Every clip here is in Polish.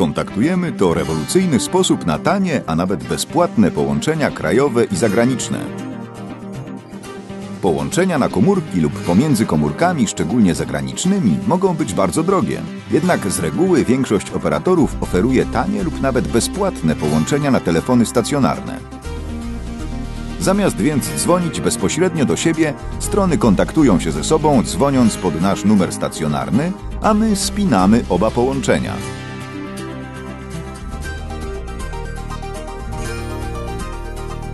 Kontaktujemy to rewolucyjny sposób na tanie, a nawet bezpłatne połączenia krajowe i zagraniczne. Połączenia na komórki lub pomiędzy komórkami, szczególnie zagranicznymi, mogą być bardzo drogie. Jednak z reguły większość operatorów oferuje tanie lub nawet bezpłatne połączenia na telefony stacjonarne. Zamiast więc dzwonić bezpośrednio do siebie, strony kontaktują się ze sobą, dzwoniąc pod nasz numer stacjonarny, a my spinamy oba połączenia.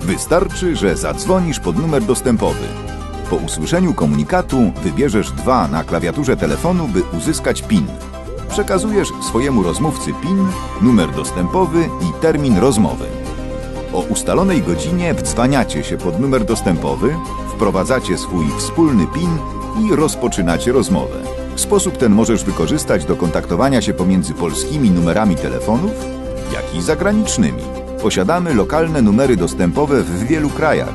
Wystarczy, że zadzwonisz pod numer dostępowy. Po usłyszeniu komunikatu wybierzesz dwa na klawiaturze telefonu, by uzyskać PIN. Przekazujesz swojemu rozmówcy PIN, numer dostępowy i termin rozmowy. O ustalonej godzinie wdzwaniacie się pod numer dostępowy, wprowadzacie swój wspólny PIN i rozpoczynacie rozmowę. Sposób ten możesz wykorzystać do kontaktowania się pomiędzy polskimi numerami telefonów, jak i zagranicznymi. Posiadamy lokalne numery dostępowe w wielu krajach.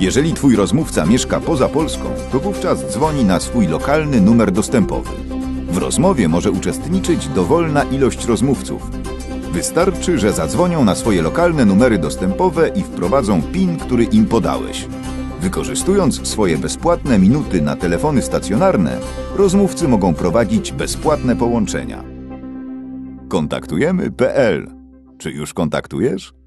Jeżeli Twój rozmówca mieszka poza Polską, to wówczas dzwoni na swój lokalny numer dostępowy. W rozmowie może uczestniczyć dowolna ilość rozmówców. Wystarczy, że zadzwonią na swoje lokalne numery dostępowe i wprowadzą PIN, który im podałeś. Wykorzystując swoje bezpłatne minuty na telefony stacjonarne, rozmówcy mogą prowadzić bezpłatne połączenia. Kontaktujemy.pl. Czy już kontaktujesz?